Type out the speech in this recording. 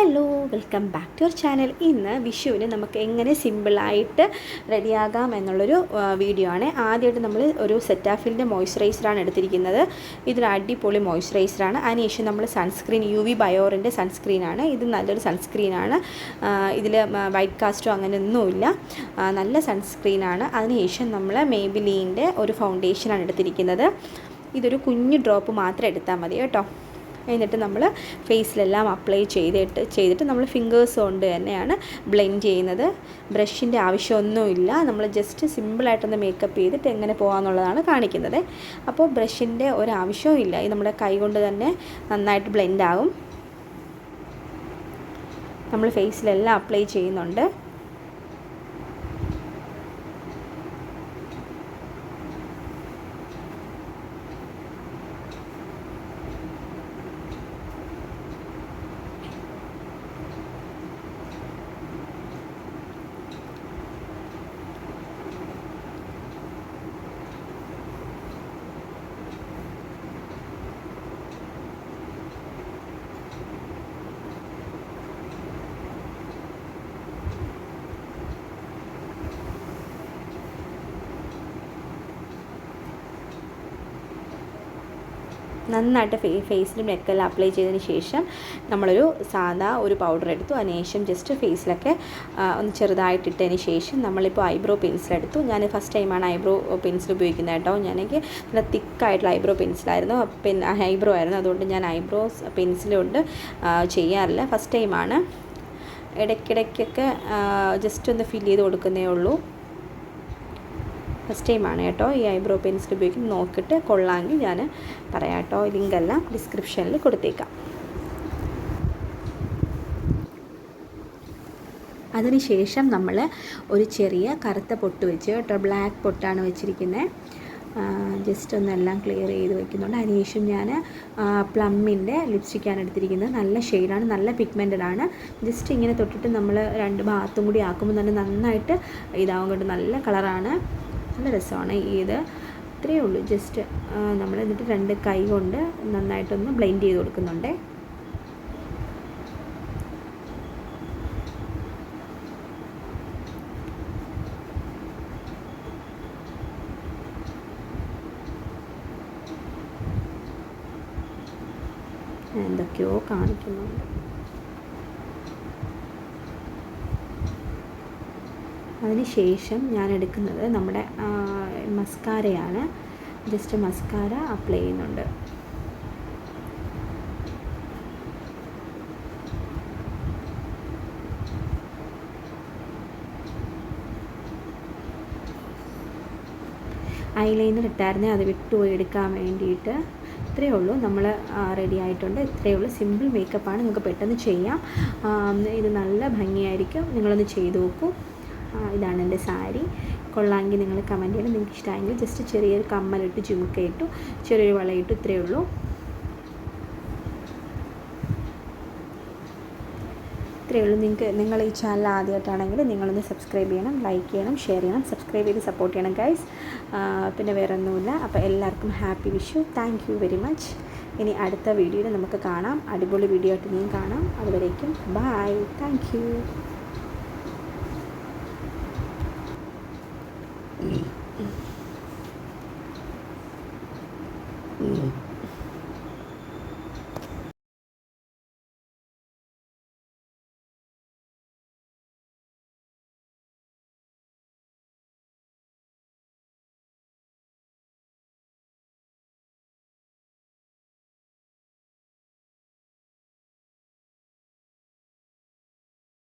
Hello welcome back to your channel. ഇന്ന് വിഷുവിന് നമുക്ക് എങ്ങനെ സിമ്പിളായിട്ട് റെഡിയാകാം എന്നുള്ളൊരു വീഡിയോ ആണ്. ആദ്യമായിട്ട് നമ്മൾ ഒരു സെറ്റാഫിലിന്റെ മോയ്സ്ചറൈസറാണ് എടുത്തിരിക്കുന്നത്. ഇതൊരു അടിപൊളി മോയ്സ്ചറൈസറാണ് അതിനുശേഷം നമ്മൾ സൺസ്ക്രീൻ യു വി ബയോറിന്റെ സൺസ്ക്രീനാണ് ഇത് നല്ലൊരു സൺസ്ക്രീനാണ് ഇതിൽ വൈറ്റ് കാസ്റ്റോ അങ്ങനെ ഒന്നുമില്ല നല്ല സൺസ്ക്രീനാണ് അതിനുശേഷം നമ്മൾ മേബിലീന്റെ ഒരു ഫൗണ്ടേഷനാണ് എടുത്തിരിക്കുന്നത്. ഇതൊരു കുഞ്ഞു ഡ്രോപ്പ് മാത്രം എടുത്താൽ മതി കേട്ടോ. എന്നിട്ട് നമ്മൾ ഫേസിലെല്ലാം അപ്ലൈ ചെയ്തിട്ട് ചെയ്തിട്ട് നമ്മൾ ഫിംഗേഴ്സ് കൊണ്ട് തന്നെയാണ് ബ്ലെൻഡ് ചെയ്യുന്നത്. ബ്രഷിന്റെ ആവശ്യമൊന്നുമില്ല. നമ്മൾ ജസ്റ്റ് സിമ്പിളായിട്ടൊന്ന് മേക്കപ്പ് ചെയ്തിട്ട് എങ്ങനെ പോകാമെന്നുള്ളതാണ് കാണിക്കുന്നത്. അപ്പോൾ ബ്രഷിന്റെ ഒരാവശ്യവും ഇല്ല ഇത് നമ്മുടെ കൈ കൊണ്ട് തന്നെ നന്നായിട്ട് ബ്ലെൻഡ് ആകും നമ്മൾ ഫേസിലെല്ലാം അപ്ലൈ ചെയ്യുന്നുണ്ട്. നന്നായിട്ട് ഫേസിലും നെക്കെല്ലാം അപ്ലൈ ചെയ്തതിന് ശേഷം നമ്മളൊരു സാധാ ഒരു പൗഡർ എടുത്തു. അതിനുശേഷം ജസ്റ്റ് ഫേസിലൊക്കെ ഒന്ന് ചെറുതായിട്ടിട്ടതിന് ശേഷം നമ്മളിപ്പോൾ ഐബ്രോ പെൻസിൽ എടുത്തു. ഞാൻ ഫസ്റ്റ് ടൈമാണ് ഐബ്രോ പെൻസിൽ ഉപയോഗിക്കുന്നത് കേട്ടോ. ഞാനെനിക്ക് നല്ല തിക്കായിട്ടുള്ള ഐബ്രോ പെൻസിലായിരുന്നു പെൻ ഐബ്രോ ആയിരുന്നു. അതുകൊണ്ട് ഞാൻ ഐബ്രോ പെൻസിൽ കൊണ്ട് ചെയ്യാറില്ല. ഫസ്റ്റ് ടൈമാണ് ഇടയ്ക്കിടയ്ക്കൊക്കെ ജസ്റ്റ് ഒന്ന് ഫില്ല് ചെയ്ത് കൊടുക്കുന്നേ ഉള്ളൂ. ഫസ്റ്റ് ടൈമാണ് കേട്ടോ ഈ ഐബ്രോ പെൻസിൽ ഉപയോഗിക്കുന്നത് നോക്കിയിട്ട് കൊള്ളാമെങ്കിൽ ഞാൻ പറയാം കേട്ടോ. ലിങ്കെല്ലാം ഡിസ്ക്രിപ്ഷനിൽ കൊടുത്തേക്കാം. അതിനുശേഷം നമ്മൾ ഒരു ചെറിയ കറുത്ത പൊട്ട് വെച്ച് കേട്ടോ ബ്ലാക്ക് പൊട്ടാണ് വെച്ചിരിക്കുന്നത്. ജസ്റ്റ് ഒന്നെല്ലാം ക്ലിയർ ചെയ്ത് വെക്കുന്നുണ്ട്. അതിനുശേഷം ഞാൻ പ്ലമ്മിന്റെ ലിപ്സ്റ്റിക്കാണ് എടുത്തിരിക്കുന്നത്. നല്ല ഷെയ്ഡാണ് നല്ല പിഗ്മെന്റഡ് ആണ് ജസ്റ്റ് ഇങ്ങനെ തൊട്ടിട്ട് നമ്മൾ രണ്ട് ഭാഗത്തും കൂടി ആക്കുമ്പോൾ തന്നെ നന്നായിട്ട് ഇതാവും കേട്ടോ നല്ല കളറാണ് നല്ല രസമാണ് ഇത്. ഇത്രയേ ഉള്ളൂ. ജസ്റ്റ് നമ്മൾ എന്നിട്ട് രണ്ട് കൈ കൊണ്ട് നന്നായിട്ടൊന്ന് ബ്ലെൻഡ് ചെയ്ത് കൊടുക്കുന്നുണ്ട്. എന്തൊക്കെയോ കാണിക്കുന്നുണ്ട്. അതിനുശേഷം ഞാൻ എടുക്കുന്നത് നമ്മുടെ മസ്കാരയാണ് ജസ്റ്റ് മസ്കാര അപ്ലൈ ചെയ്യുന്നുണ്ട്. ഐലൈനർ ഇട്ടായിരുന്നേ അത് വിട്ടുപോയി എടുക്കാൻ വേണ്ടിയിട്ട്. ഇത്രയേ ഉള്ളൂ. നമ്മൾ റെഡി ആയിട്ടുണ്ട്. ഇത്രയേ ഉള്ളൂ. സിമ്പിൾ മേക്കപ്പാണ് നിങ്ങൾക്ക് പെട്ടെന്ന് ചെയ്യാം. ഇത് നല്ല ഭംഗിയായിരിക്കും. നിങ്ങളൊന്ന് ചെയ്ത് നോക്കൂ. ഇതാണ് എന്റെ സാരി. കൊള്ളാമെങ്കിൽ നിങ്ങൾ കമന്റ് ചെയ്യണം. നിങ്ങൾക്ക് ഇഷ്ടമായെങ്കിൽ ജസ്റ്റ് ചെറിയൊരു കമ്മലിട്ട് ചുമക്കയിട്ടു ചെറിയൊരു വളയിട്ടു ഇത്രയേ ഉള്ളൂ. ഇത്രയേ ഉള്ളൂ. നിങ്ങൾക്ക് നിങ്ങൾ ഈ ചാനൽ ആദ്യമായിട്ടാണെങ്കിൽ നിങ്ങളൊന്ന് സബ്സ്ക്രൈബ് ചെയ്യണം ലൈക്ക് ചെയ്യണം ഷെയർ ചെയ്യണം സബ്സ്ക്രൈബ് ചെയ്ത് സപ്പോർട്ട് ചെയ്യണം ഗൈസ് പിന്നെ വേറെ ഒന്നുമില്ല അപ്പോൾ എല്ലാവർക്കും happy Vishu thank you very much ഇനി അടുത്ത വീഡിയോയിൽ നമുക്ക് കാണാം. അടിപൊളി വീഡിയോ ആയിട്ട് ഇനിയും കാണാം. അതുവരേക്കും ബായ് താങ്ക് 嗯。